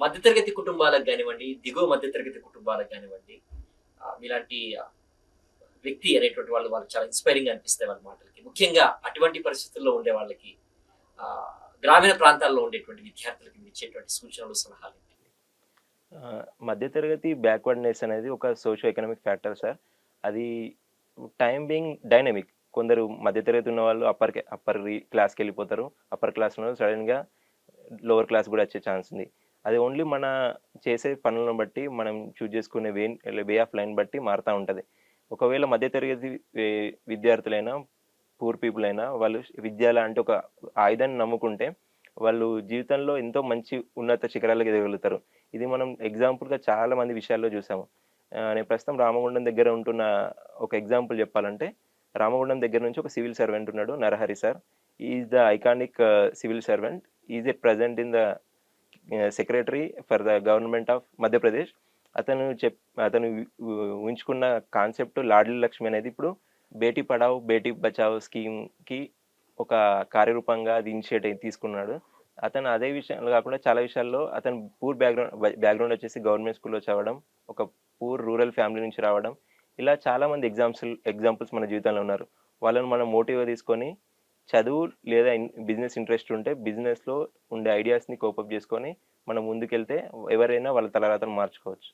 మధ్యతరగతి కుటుంబాలకు కానివ్వండి దిగువ మధ్యతరగతి కుటుంబాలకు కానివ్వండి ఇలాంటి వ్యక్తి అనేటువంటి వాళ్ళు వాళ్ళు చాలా ఇన్స్పైరింగ్ అనిపిస్తాయి వాళ్ళ మాటలకి. ముఖ్యంగా అటువంటి పరిస్థితుల్లో ఉండే వాళ్ళకి గ్రామీణ ప్రాంతాల్లో ఉండేటువంటి విద్యార్థులకి ఇచ్చేటువంటి సూచనలు సలహాలు మధ్యతరగతి బ్యాక్వర్డ్నెస్ అనేది ఒక సోషో ఎకనామిక్ ఫ్యాక్టర్ సార్ అది టైం బీయింగ్ డైనమిక్ కొందరు మధ్యతరగతి ఉన్న వాళ్ళు అప్పర్ అప్పర్ క్లాస్కి వెళ్ళిపోతారు. అప్పర్ క్లాస్ ఉన్న సడన్గా లోవర్ క్లాస్ కూడా వచ్చే ఛాన్స్ ఉంది. అది ఓన్లీ మన చేసే పనులను బట్టి మనం చూజ్ చేసుకునే వే వే ఆఫ్ లైన్ బట్టి మారుతూ ఉంటుంది. ఒకవేళ మధ్యతరగతి విద్యార్థులైనా పూర్ పీపుల్ అయినా వాళ్ళు విద్య లాంటి ఒక ఆయుధాన్ని నమ్ముకుంటే వాళ్ళు జీవితంలో ఎంతో మంచి ఉన్నత శిఖరాలకు ఎదగలుగుతారు. ఇది మనం ఎగ్జాంపుల్గా చాలా మంది విషయాల్లో చూసాము. నేను ప్రస్తుతం రామగుండం దగ్గర ఉంటున్న ఒక ఎగ్జాంపుల్ చెప్పాలంటే రామగుండం దగ్గర నుంచి ఒక సివిల్ సర్వెంట్ ఉన్నాడు Narahari sir. Is the iconic civil servant. Is at present in the secretary for the government of Madhya Pradesh అతను చెప్ అతను ఉంచుకున్న కాన్సెప్ట్ లాడ్లీ లక్ష్మి అనేది ఇప్పుడు బేటీ పడావ్ బేటీ బచావ్ స్కీమ్కి ఒక కార్యరూపంగా అది ఇనిషియేట్ తీసుకున్నాడు. అతను అదే విషయంలో కాకుండా చాలా విషయాల్లో అతను పూర్ బ్యాక్గ్రౌండ్ బ్యాక్గ్రౌండ్ వచ్చేసి గవర్నమెంట్ స్కూల్లో చదవడం ఒక పూర్ రూరల్ ఫ్యామిలీ నుంచి రావడం. ఇలా చాలామంది ఎగ్జామ్స్ ఎగ్జాంపుల్స్ మన జీవితంలో ఉన్నారు. వాళ్ళని మనం మోటివ్గా తీసుకొని చదువు లేదా బిజినెస్ ఇంట్రెస్ట్ ఉంటే బిజినెస్లో ఉండే ఐడియాస్ని కోపప్ చేసుకొని మనం ముందుకెళ్తే ఎవరైనా వాళ్ళ తలరాతను మార్చుకోవచ్చు.